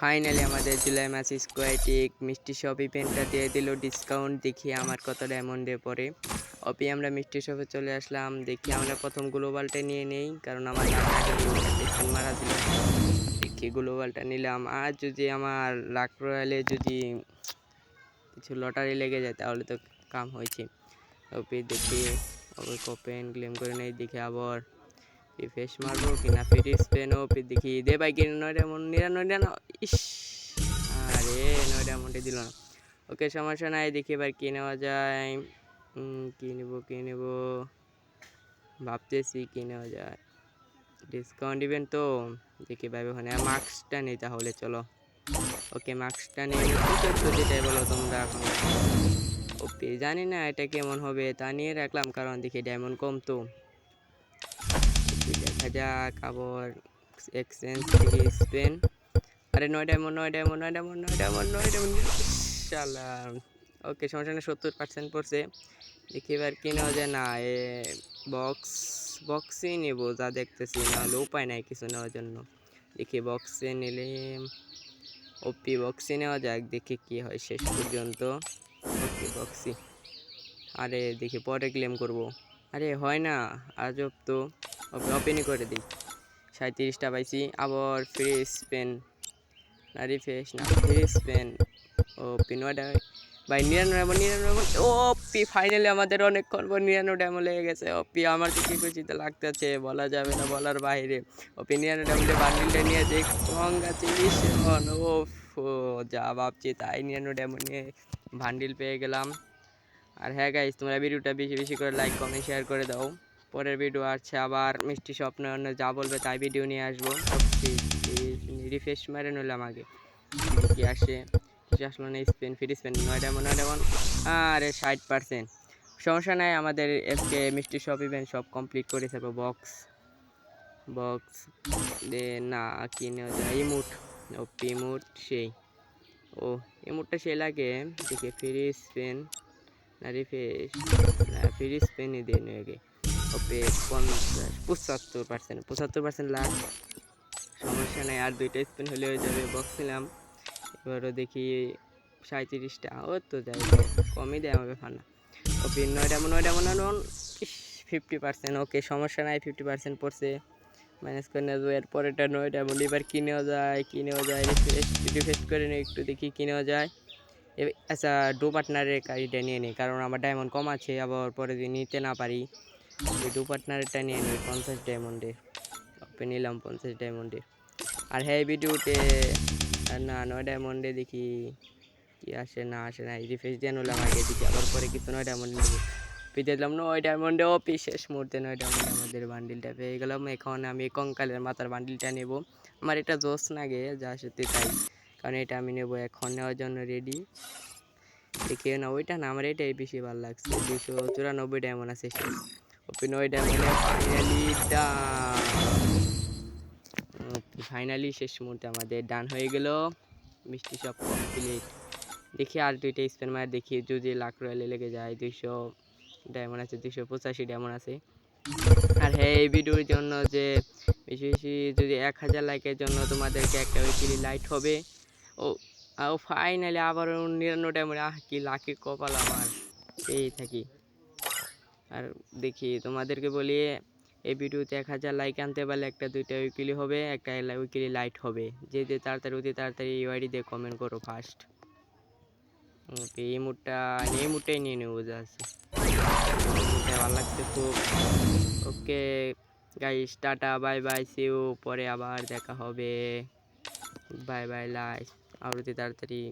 Finally আমাদের জুলাই মাস স্কোয়াটিক মিষ্টি shop ইভেন্টটা দিয়ে দিল ডিসকাউন্ট দেখি আমার কত ডায়মন্ডে পরে অপি, আমরা মিষ্টি শপে চলে আসলাম, দেখি আমরা প্রথম গ্লোবালটা নিয়ে নেই, কারণ আমার মারা ছিল দেখি গ্লোবালটা নিলাম। আর যদি আমার লাখ রয়্যালে যদি কিছু লটারি লেগে যায়, তাহলে তো কাম হয়েছে। অপি, দেখি ওপি ওপেন ক্লেম করে নেই, দেখি আবার রিফ্রেশ মারবো, কিনা ফ্রি স্পেন ও দেখি দে ভাই, কিনে নয়টা এমন নিরানব্বই না ইস! আরে, নয়টা এমনটি দিল না। ওকে, সমস্যা নাই, দেখি এবার কি নেওয়া যায়। কি নেব কি নেব? ভাবতেছি কি নেওয়া যায়। ডিসকাউন্ট দিবেন তো, দেখি ভাই, ওখানে মাস্কটা নেই তাহলে, চলো। ওকে মাস্কটা তো যেটাই বলো তোমরা। এখন ওকে, জানি না এটা কেমন হবে, তা নিয়ে রাখলাম, কারণ দেখি ডায়মন্ড কম তো। দেখি যাক আবার এক্সচেঞ্জ থেকে স্পেন। আরে নয় ডায়মন্ড নয় ডায়মন্ড নয় ডায়মন্ড নয় ডায়মন্ড নয় ডায়মন্ড শালা ওকে, সমস্যা নেই, সত্তর পার্সেন্ট পড়ছে। দেখি এবার কি নেওয়া যায়। না, এ বক্স বক্সই নেব, যা দেখতেছি। নাহলে উপায় নাই কিছু নেওয়ার জন্য। দেখি বক্সে নিলে ওপি বক্সে নেওয়া যাক, দেখি কি হয় শেষ পর্যন্ত। ওকে বক্সি আরে, দেখি পরে ক্লেম করব। আরে, হয় না, আজব তো। ওপেনই করে দিই। সাঁত্রিশটা পাইছি, আবার ফ্রি স্পেন না রিফ্রেশ না ফ্রি স্পেন ও পিনওয়াটা ভাই, নিরানব্বই নিরানব্বই ও পি ফাইনালি আমাদের অনেকক্ষণ পর নিরানব্বই ড্যামো লেগে গেছে। ও পি আমার তো কি খুশিতে লাগতেছে, বলা যাবে না বলার বাইরে। ও পি নিরানব্বই ড্যামলে বান্ডিলটা নিয়ে দেখ গঙ্গা চিলিশ ও, যা ভাবছি তাই নিরানব্বই ড্যামো নিয়ে বান্ডিল পেয়ে গেলাম। আর হ্যাঁ গাইজ তোমরা ভিডিওটা বেশি বেশি করে লাইক কমেন্ট শেয়ার করে দাও। পরের ভিডিও আছে আবার মিষ্টি স্বপ্ন যা বলবে তাই ভিডিও নিয়ে আসব। রিফ্রেশ মেরে নিলাম আগে। কি আসে? কিছু আসলো না স্পেন ফ্রি স্পেন নয় ডায়মন্ড নয় ডায়মন্ড? আরে, ষাট পার্সেন্ট সমস্যা নাই, আমাদের আজকে মিষ্টি শপ ইভেন্ট সব কমপ্লিট করে থাকব বক্স বক্স দে না, কি নেওয়া যায়? ইমুট ও পিমুট সেই। ও ইমুটটা সে লাগে। দেখে ফ্রি স্পেন না রিফ্রেশ না ফ্রি স্পেনই দিয়ে নেবে পঞ্চাশ, পঁচাত্তর পার্সেন্ট পঁচাত্তর পার্সেন্ট লাখ। সমস্যা নেই, আর দুইটা স্পেন হলে হয়ে যাবে বক্স নিলাম। এবারও দেখি সাঁত্রিশটা ও তো যাই কমই দেয় আমাকে ফানা ওপি নয়টা মনে নয়টা মনে হয় ফিফটি পার্সেন্ট ওকে সমস্যা নাই ফিফটি পার্সেন্ট পড়ছে। মাইনাস করে নেব এরপরেটা নয়টা বলি এবার কী নেওয়া যায় কী নেওয়া যায় রিফ্রেশ করে নিই, একটু দেখি কী নেওয়া যায় আচ্ছা ডু পার্টনারের গাড়িটা নিয়ে নিই, কারণ আমার ডায়মন্ড কম আছে, আবার পরে যদি নিতে না পারি। ডু পার্টনারেরটা নিয়ে নিই পঞ্চাশ ডায়মন্ডের ওপে নিলাম পঞ্চাশ ডায়মন্ডের আর হ্যাঁ ভিডিওতে না, নয় ডায়মন্ডে দেখি কি আসে, না আসে, না রিফ্রেশ দিয়ে নিলাম আগে দেখি, আবার পরে কিছু নয় ডায়মন্ড নেব। পেতে দিলাম নয় ডায়মন্ডে ও পি শেষ মুহূর্তে নয় ডায়মন্ডে আমাদের বান্ডিলটা পেয়ে গেলাম। এখন আমি কঙ্কালের মাথার বান্ডিলটা নেব। আমার এটা জোস লাগে, যা সত্যি তাই। কারণ এটা আমি নেব এখন, নেওয়ার জন্য রেডি দেখি না ওইটা না, আমার এটাই বেশি ভালো লাগছে। দুশো চুরানব্বই ডায়মন্ড আছে। ওপি নয় ডায়মন্ডে ফাইনালি ফাইনালি শেষ মুহূর্তে আমাদের ডান হয়ে গেল। মিষ্টি সব কমপ্লিট দেখি আর দুইটা স্পেন মার দেখি, যদি লাখ রয়্যালে লেগে যায় দুইশো ডায়মন্ড আছে, দুইশো পঁচাশি ডায়মন্ড আছে। আর হ্যাঁ এই ভিডিওর জন্য যে বেশি বেশি যদি এক হাজার লাইকের জন্য তোমাদেরকে একটা উইকলি লাইট হবে। ও ও ফাইনালি আবার নিরানব্বই ডায়মন্ড আহ, কি লাকি কপাল আমার। পেয়েই থাকি। আর দেখি তোমাদেরকে বলি এই ভিডিওতে এক হাজার লাইক আনতে পারলে একটা দুইটা উইকলি হবে, একটা উইকলি লাইট হবে। যে যে তাড়াতাড়ি, অতি তাড়াতাড়ি ইউআইডি দিয়ে কমেন্ট করো ফার্স্ট ওকে, এই মুডটা, এই মুডটাই নিয়ে নেব আছে। ভালো লাগছে খুব। Okay guys tata bye bye see you পরে আবার দেখা হবে। বাই বাই লাইক আর অতি তাড়াতাড়ি।